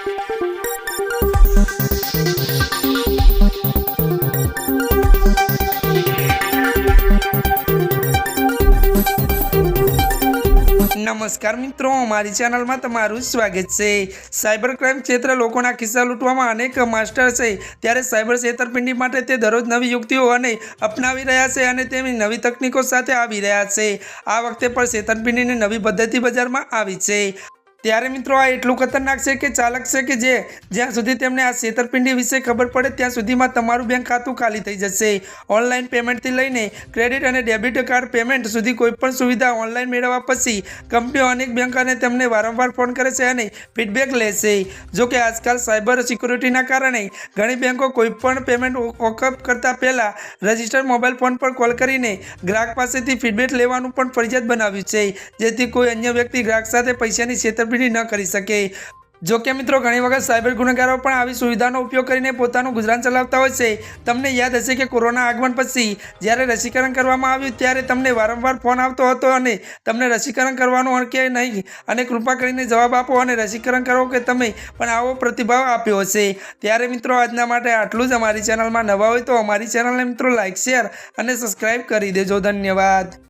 નમસ્કાર મિત્રો મારી ચેનલમાં તમારું સ્વાગત છે. સાયબર ક્રાઇમ ક્ષેત્રે લોકોના ખિસ્સા લૂંટવામાં અનેક માસ્ટર છે. ત્યારે સાયબર છેતરપિંડી માટે તે દરરોજ નવી યુક્તિઓ અને અપનાવી રહ્યા છે અને તેમની નવી તકનીકો સાથે આવી રહ્યા છે. આ વખતે પણ છેતરપિંડીની નવી પદ્ધતિ બજારમાં આવી છે. ત્યારે મિત્રો આ એટલું ખતરનાક છે કે ચાલક છે કે જે જ્યાં સુધી તેમને આ છેતરપિંડી વિશે ખબર પડે, ત્યાં સુધીમાં તમારું બેંક ખાતું ખાલી થઈ જશે. ઓનલાઈન પેમેન્ટથી લઈને ક્રેડિટ અને ડેબિટ કાર્ડ પેમેન્ટ સુધી કોઈપણ સુવિધા ઓનલાઈન મેળવવા પછી કંપનીઓ અનેક બેંકોને તેમને વારંવાર ફોન કરે છે અને ફીડબેક લે છે. જો કે આજકાલ સાયબર સિક્યુરિટીના કારણે ઘણી બેંકો કોઈપણ પેમેન્ટ વોકઅપ કરતાં પહેલાં રજિસ્ટર્ડ મોબાઈલ ફોન પર કોલ કરીને ગ્રાહક પાસેથી ફીડબેક લેવાનું પણ ફરજિયાત બનાવ્યું છે. જેથી કોઈ અન્ય વ્યક્તિ ગ્રાહક સાથે પૈસાની છેતરપિંડી ન કરી શકે. જો કે મિત્રો, ઘણી વખત સાયબર ગુનેગારો પણ આવી સુવિધાનો ઉપયોગ કરીને પોતાનું ગુજરાન ચલાવતા હોય છે. તમને યાદ હશે કે કોરોના આગમન પછી જ્યારે રસીકરણ કરવામાં આવ્યું ત્યારે તમને વારંવાર ફોન આવતો હતો અને તમને રસીકરણ કરવાનું અણકે નહીં. અને કૃપા કરીને જવાબ આપો અને રસીકરણ કરો કે તમે પણ આવો પ્રતિભાવ આપ્યો હશે. ત્યારે મિત્રો, આજના માટે આટલું જ. અમારી ચેનલમાં નવા હોય તો અમારી ચેનલને મિત્રો લાઇક શેર અને સબસ્ક્રાઈબ કરી દેજો. ધન્યવાદ.